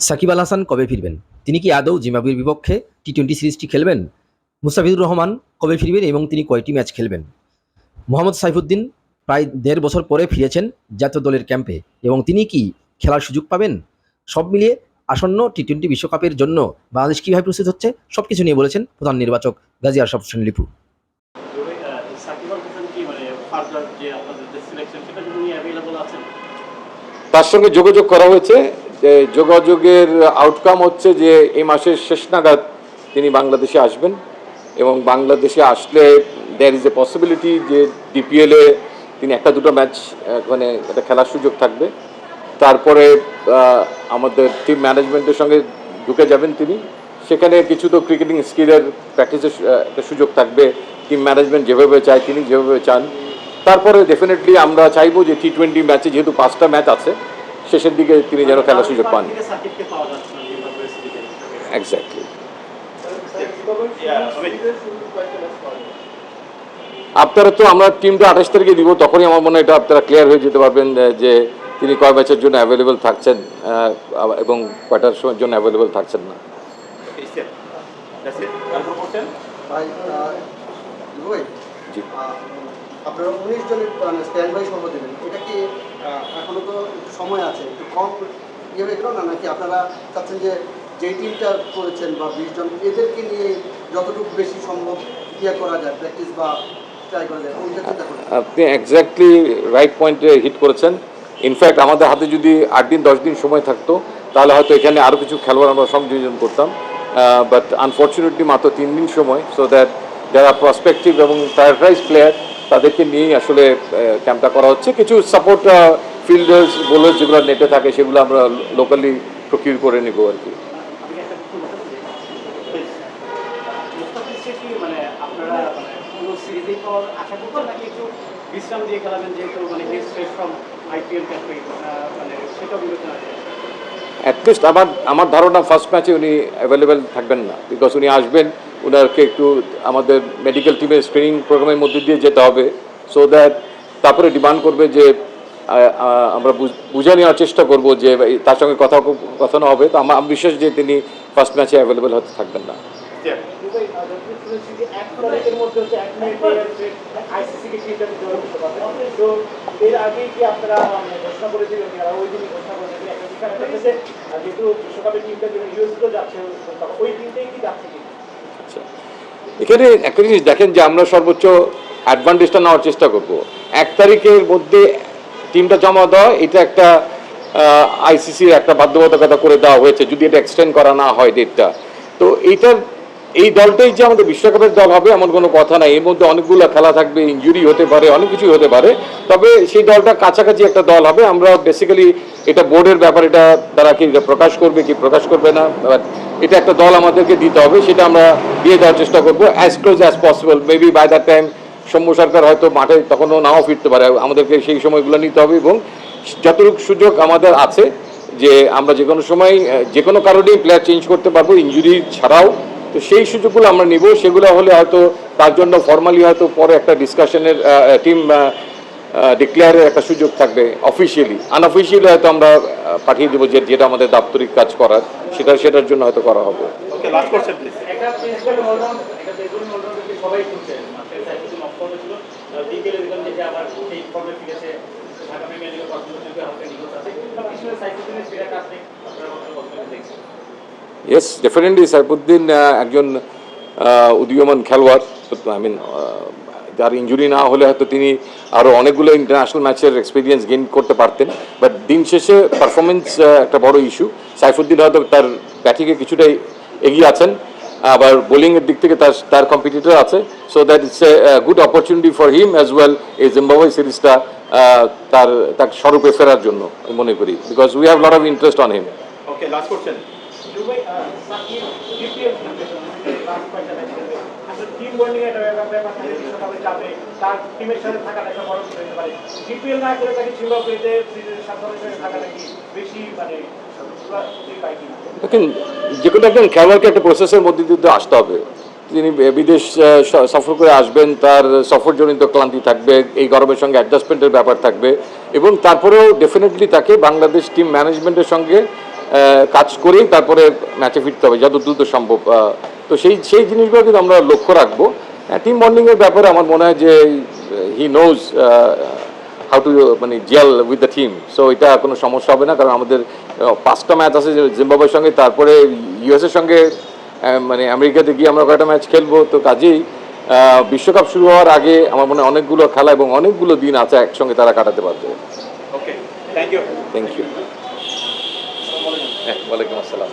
সাকিব আল হাসান কবে ফিরবেন? তিনি কি আদৌ জিম্বাবুয়ের বিপক্ষে টি টোয়েন্টি সিরিজটি খেলবেন? মুস্তাফিজুর রহমান কবে ফিরবেন এবং তিনি কয়টি ম্যাচ খেলবেন? মোহাম্মদ সাইফুদ্দিন প্রায় দেড় বছর পরে ফিরেছেন জাতীয় দলের ক্যাম্পে এবং তিনি কি খেলার সুযোগ পাবেন? সব মিলিয়ে আসন্ন টি টোয়েন্টি বিশ্বকাপের জন্য বাংলাদেশ কীভাবে প্রস্তুত হচ্ছে? সব কিছু নিয়ে বলেছেন প্রধান নির্বাচক গাজী আশরাফ হোসেন লিপু সাকিব আল কি মানে ফার্দার যে আপনাদের সিলেকশন সেটা অ্যাভেলেবল আছেন? তার সঙ্গে যোগাযোগ করা হয়েছে যে যোগাযোগের আউটকাম হচ্ছে যে এই মাসের শেষ নাগাদ তিনি বাংলাদেশে আসবেন এবং বাংলাদেশে আসলে দেয়ার ইজ এ পসিবিলিটি যে ডিপিএলে তিনি একটা দুটো ম্যাচ মানে একটা খেলার সুযোগ থাকবে। তারপরে আমাদের টিম ম্যানেজমেন্টের সঙ্গে ঢুকে যাবেন তিনি। সেখানে কিছু তো ক্রিকেটিং স্কিলের প্র্যাকটিসের একটা সুযোগ থাকবে। টিম ম্যানেজমেন্ট যেভাবে চায় তিনি যেভাবে চান। তারপরে ডেফিনেটলি আমরা চাইব যে টি টোয়েন্টি ম্যাচে যেহেতু পাঁচটা ম্যাচ আছে শেষের দিকে তিনি যেন খেলার সুযোগ পান। এক্স্যাক্টলি আপনারা তো আমরা টিমটা আঠাশ তারিখে দিব তখনই আমার মনে হয় এটা আপনারা ক্লিয়ার হয়ে যেতে পারবেন যে তিনি কয় ম্যাচের জন্য অ্যাভেলেবেল থাকছেন এবং কয়টার সময়ের জন্য অ্যাভেলেবেল থাকছেন না। আপনারা উনিশ জনের মানে স্ট্যান্ড বাই সভা দেবেন। এটা কি তো সময় আছে? একটু কম ইয়ে না? নাকি আপনারা চাচ্ছেন যে যেই টিমটা করেছেন বা বিশ জন, এদেরকে নিয়ে যতটুকু বেশি সম্ভব ইয়ে করা যায় প্র্যাকটিস বা আপনি এক্স্যাক্টলি রাইট পয়েন্টে হিট করেছেন। ইনফ্যাক্ট আমাদের হাতে যদি আট দিন, দশ দিন সময় থাকতো, তাহলে হয়তো এখানে আরও কিছু খেলোয়াড় আমরা সংযোজন করতাম। বাট আনফর্চুনেটলি মাত্র তিন দিন সময় সো দ্যাট যারা প্রসপেক্টিভ এবং প্রায়োরিটাইজ প্লেয়ার তাদেরকে নিয়েই আসলে ক্যাম্পটা করা হচ্ছে। কিছু সাপোর্ট ফিল্ডার্স বোলার্স যেগুলো নেটে থাকে সেগুলো আমরা লোকালি প্রকিউর করে নিব আর কি। মানে মানে মানে আমার আমার ধারণা ফার্স্ট ম্যাচে উনি অ্যাভেলেবেল থাকবেন না বিকজ উনি আসবেন ওনাকে একটু আমাদের মেডিকেল টিমের স্ক্রিনিং প্রোগ্রামের মধ্যে দিয়ে যেতে হবে সো দ্যাট তারপরে ডিমান্ড করবে যে আমরা বুঝ- বুঝে নেওয়ার চেষ্টা করব যে তার সঙ্গে কথা কথা না হবে। তো আমার আমি বিশ্বাস যে তিনি ফার্স্ট ম্যাচে অ্যাভেলেবেল হতে থাকবেন না। মানে যাচ্ছে ওই টিমটাই কি যাচ্ছে? আচ্ছা এখানে একটা জিনিস দেখেন যে আমরা সর্বোচ্চ অ্যাডভান্টেজটা নেওয়ার চেষ্টা করব। এক তারিখের মধ্যে টিমটা জমা দেওয়া, এটা একটা আইসিসির একটা বাধ্যবাধকতা করে দেওয়া হয়েছে, যদি এটা এক্সটেন্ড করা না হয় ডেটটা তো এইটার এই দলটাই যে আমাদের বিশ্বকাপের দল হবে এমন কোনো কথা নাই। এর মধ্যে অনেকগুলো খেলা থাকবে ইঞ্জুরি হতে পারে, অনেক কিছুই হতে পারে। তবে সেই দলটা কাছাকাছি একটা দল হবে। আমরা বেসিক্যালি এটা বোর্ডের ব্যাপার, এটা তারা কি প্রকাশ করবে, কি প্রকাশ করবে না? এটা একটা দল আমাদেরকে দিতে হবে, সেটা আমরা দিয়ে দেওয়ার চেষ্টা করব। As close as possible maybe by that time Soumya Sarkar হয়তো মাঠে তখনও নাও ফিরতে পারে, আমাদেরকে সেই সময়গুলো নিতে হবে এবং যতটুকু সুযোগ আমাদের আছে যে আমরা যে কোনো সময় যে কোনো কারণেই প্লেয়ার চেঞ্জ করতে পারব ইঞ্জুরি ছাড়াও। তো সেই সুযোগগুলো আমরা নিব, সেগুলো হলে হয়তো তার জন্য ফর্মালি হয়তো পরে একটা ডিসকাশনের টিম ডিক্লেয়ারের একটা সুযোগ থাকবে অফিসিয়ালি আনঅফিসিয়ালি হয়তো আমরা পাঠিয়ে দেবো যে যেটা আমাদের দাপ্তরিক কাজ করার সেটা সেটার জন্য হয়তো করা হবে। ইয়েস ডেফিনেটলি সাইফুদ্দিন একজন উদীয়মান খেলোয়াড় আই মিন যার ইঞ্জুরি না হলে হয়তো তিনি আরও অনেকগুলো ইন্টারন্যাশনাল ম্যাচের এক্সপিরিয়েন্স গেইন করতে পারতেন। বাট দিন শেষে পারফরমেন্স একটা বড় ইস্যু সাইফুদ্দিন হয়তো তার ব্যাটিংয়ে কিছুটাই এগিয়ে আছেন। আবার বোলিংয়ের দিক থেকে তার তার কম্পিটিটর আছে। So that it's a good opportunity for him as well এই জিম্বাবুয়ে সিরিজটা তার তার স্বরূপে ফেরার জন্য আমি মনে করি। Because we have lot of interest on him okay last question মানে দেখেন, যে কোনো একজন খেলোয়াড়কে একটা প্রসেসের মধ্যে দিয়ে আসতে হবে। তিনি বিদেশ সফর করে আসবেন, তার সফরজনিত ক্লান্তি থাকবে, এই গরমের সঙ্গে অ্যাডজাস্টমেন্টের ব্যাপার থাকবে এবং তারপরেও ডেফিনেটলি তাকে বাংলাদেশ টিম ম্যানেজমেন্টের সঙ্গে কাজ করেই তারপরে ম্যাচে ফিরতে হবে, যত দ্রুত সম্ভব তো সেই সেই জিনিসগুলো কিন্তু আমরা লক্ষ্য রাখব। টিম বন্ডিংয়ের ব্যাপারে আমার মনে হয় যে হি নোজ হাউ টু মানে gel with the team so এটা কোনো সমস্যা হবে না কারণ আমাদের পাঁচটা ম্যাচ আছে জিম্বাবুয়ের সঙ্গে তারপরে ইউএসের সঙ্গে মানে আমেরিকাতে গিয়ে আমরা কয়েকটা ম্যাচ খেলব। তো কাজেই বিশ্বকাপ শুরু হওয়ার আগে আমার মনে হয় অনেকগুলো খেলা এবং অনেকগুলো দিন আছে একসঙ্গে তারা কাটাতে পারবে। Okay thank you thank you হ্যাঁ ওয়ালাইকুম আসসালাম।